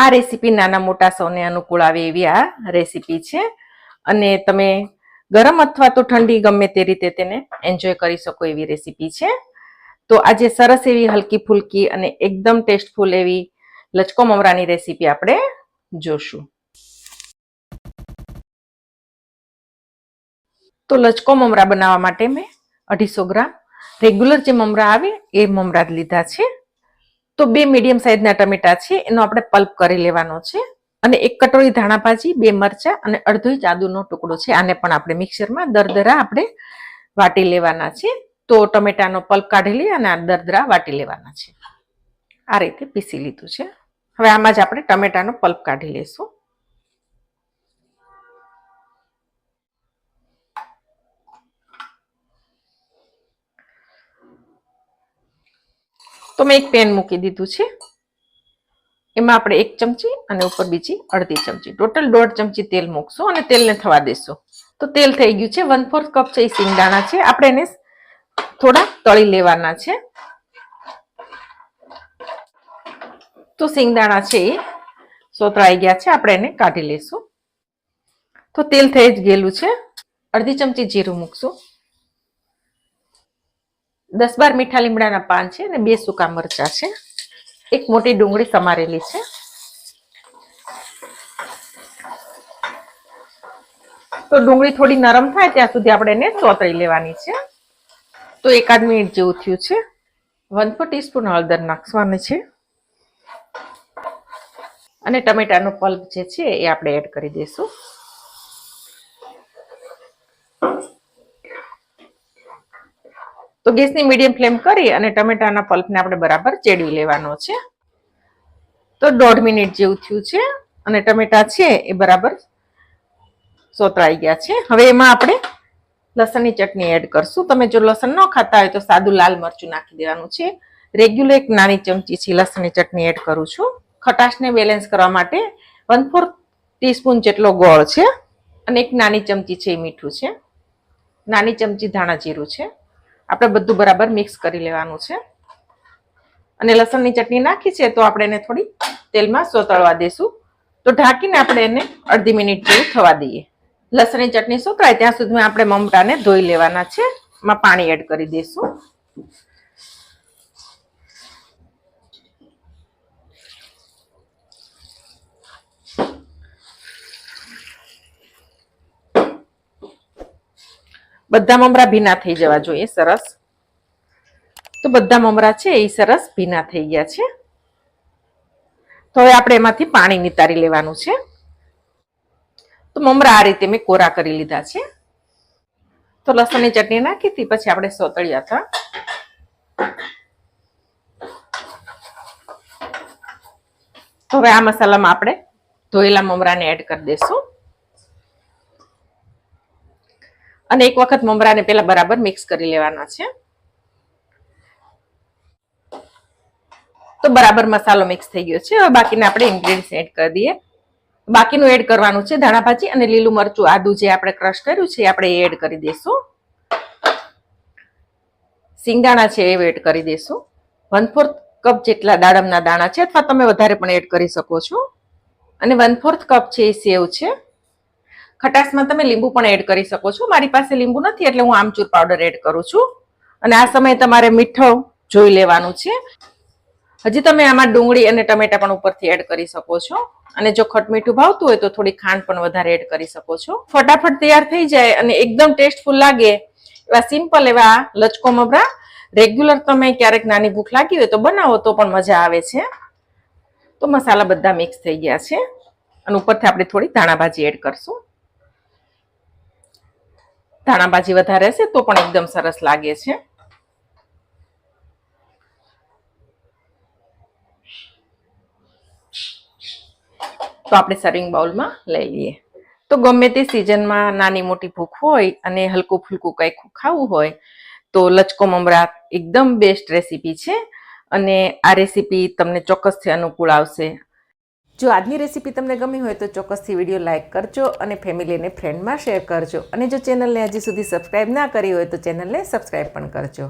આ રેસીપી નાના મોટા સૌને અનુકૂળ આવે એવી આ રેસીપી છે. અને તમે ગરમ અથવા તો ઠંડી ગમે તે રીતે તેને એન્જોય કરી શકો એવી રેસીપી છે. તો આજે સરસ એવી હલકી ફુલકી અને એકદમ ટેસ્ટફુલ એવી લચકો મમરાની રેસીપી આપણે જોશું. તો લચકો મમરા બનાવવા માટે મેં અઢીસો ગ્રામ રેગ્યુલર જે મમરા આવે એ મમરા લીધા છે. તો બે મીડિયમ સાઇઝના ટમેટા છે, એનો આપણે પલ્પ કરી લેવાનો છે અને એક કટોરી ધાણા ભાજી બે મરચા અને અડધો ઇંચ આદુનો ટુકડો છે. આને પણ આપણે મિક્સરમાં દરદરા આપણે વાટી લેવાના છે. તો ટમેટાનો પલ્પ કાઢી લઈએ અને આ દરદરા વાટી લેવાના છે. આ રીતે પીસી લીધું છે. હવે આમાં જ આપણે ટમેટાનો પલ્પ કાઢી લેશું તો મેં એક પેન મૂકી દીધું છે. એમાં આપણે એક ચમચી અને ઉપર બીજી અડધી ચમચી. ટોટલ દોઢ ચમચી તેલ મૂકશું અને તેલને થવા દેશું. તો તેલ થઈ ગયું છે. વન ફોર્થ કપ છે એ સિંગદાણા છે. આપણે એને થોડા તળી લેવાના છે. તો સિંગદાણા છે એ સોતરાઈ ગયા છે. આપણે એને કાઢી લેશું. તો તેલ થઈ જ ગયેલું છે. અડધી ચમચી જીરું મૂકશું. દસ બાર મીઠા લીમડાના પાન છે અને બે સૂકા મરચા છે. એક મોટી ડુંગળી સમારેલી છે. તો ડુંગળી થોડી નરમ થાય ત્યાં સુધી આપણે એને ચોતરી લેવાની છે. તો એકાદ મિનિટ જેવું થયું છે. વન ફોર ટીસ્પૂન હળદર નાખવાની છે. અને ટમેટાનો પલ્પ જે છે એ આપણે એડ કરી દઈશું. તો ગેસની મીડિયમ ફ્લેમ કરી અને ટમેટાના પલ્પને આપણે બરાબર ચેડવી લેવાનો છે. તો દોઢ મિનિટ જેવું થયું છે અને ટમેટા છે એ બરાબર સોતરાઈ ગયા છે. હવે એમાં આપણે લસણની ચટણી એડ કરશું. તમે જો લસણ ન ખાતા હોય તો સાદું લાલ મરચું નાખી દેવાનું છે. રેગ્યુલર એક નાની ચમચી છે લસણની ચટણી એડ કરું છું. ખટાશને બેલેન્સ કરવા માટે વન ફોર્થ ટીસ્પૂન જેટલો ગોળ છે અને એક નાની ચમચી છે એ મીઠું છે. નાની ચમચી ધાણા જીરું છે. આપણે બધું બરાબર મિક્સ કરી લેવાનું છે. અને લસણની ચટણી નાખી છે તો આપણે એને થોડી તેલમાં સોતળવા દઈશું તો ઢાંકીને આપણે એને અડધી મિનિટ જેવું થવા દઈએ. લસણની ચટણી સોતરાય ત્યાં સુધીમાં આપણે મમરાને ધોઈ લેવાના છે. એમાં પાણી એડ કરી દઈશું બધા મમરા ભીના થઈ જવા જોઈએ, સરસ. તો બધા મમરા છે, એ સરસ ભીના થઈ ગયા છે. તો હવે આપણે એમાંથી પાણી નિતારી લેવાનું છે. તો મમરા આ રીતે મેં કોરા કરી લીધા છે. તો લસણની ચટણી નાખી હતી, પછી આપણે સોતળ્યા હતા. તો હવે આ મસાલામાં આપણે ધોયેલા મમરાને એડ કરી દઈશું અને એક વખત મમરાને પેલા બરાબર મિક્સ કરી લેવાના છે. તો બરાબર મસાલો મિક્સ થઈ ગયો છે. હવે બાકીને આપણે ઇન્ગ્રેડિયન્ટ્સ એડ કરી દઈએ. બાકીનું એડ કરવાનું છે ધાણા ભાજી અને લીલું મરચું. આદુ જે આપણે ક્રશ કર્યું છે આપણે એડ કરી દઈશું. સિંગાણા છે એ એડ કરી દઈશું. વન ફોર્થ કપ જેટલા દાડમના દાણા છે અથવા તમે વધારે પણ એડ કરી શકો છો. અને વન ફોર્થ કપ છે એ સેવ છે ખટાશમાં તમે લીંબુ પણ એડ કરી શકો છો. મારી પાસે લીંબુ નથી એટલે હું આમચૂર પાવડર એડ કરું છું. અને આ સમયે તમારે મીઠો જોઈ લેવાનું છે. હજી તમે આમાં ડુંગળી અને ટમેટા પણ ઉપરથી એડ કરી શકો છો. અને જો ખટમીઠું ભાવતું હોય તો થોડી ખાંડ પણ વધારે એડ કરી શકો છો. ફટાફટ તૈયાર થઈ જાય અને એકદમ ટેસ્ટફુલ લાગે એવા સિમ્પલ એવા લચકો મમરા રેગ્યુલર તમે ક્યારેક નાની ભૂખ લાગી હોય તો બનાવો તો પણ મજા આવે છે. તો મસાલા બધા મિક્સ થઈ ગયા છે. અને ઉપરથી આપણે થોડી ધાણાભાજી એડ કરશું. ધાણા ભાજી વધારે હશે તો પણ એકદમ સરસ લાગે છે. તો આપણે સર્વિંગ બાઉલમાં લઈ લઈએ. તો ગમે તે સિઝનમાં નાની મોટી ભૂખ હોય અને હલકું ફૂલકું કંઈક ખાવું હોય, તો લચકો મમરા એકદમ બેસ્ટ રેસીપી છે. અને આ રેસીપી તમને ચોક્કસથી અનુકૂળ આવશે. જો આજની રેસીપી તમને ગમી હોય તો ચોક્કસથી વીડિયો લાઇક કરજો અને ફેમિલી અને ફ્રેન્ડમાં શેર કરજો. અને જો ચેનલને હજી સુધી સબસ્ક્રાઈબ ના કરી હોય તો ચેનલને સબસ્ક્રાઈબ પણ કરજો.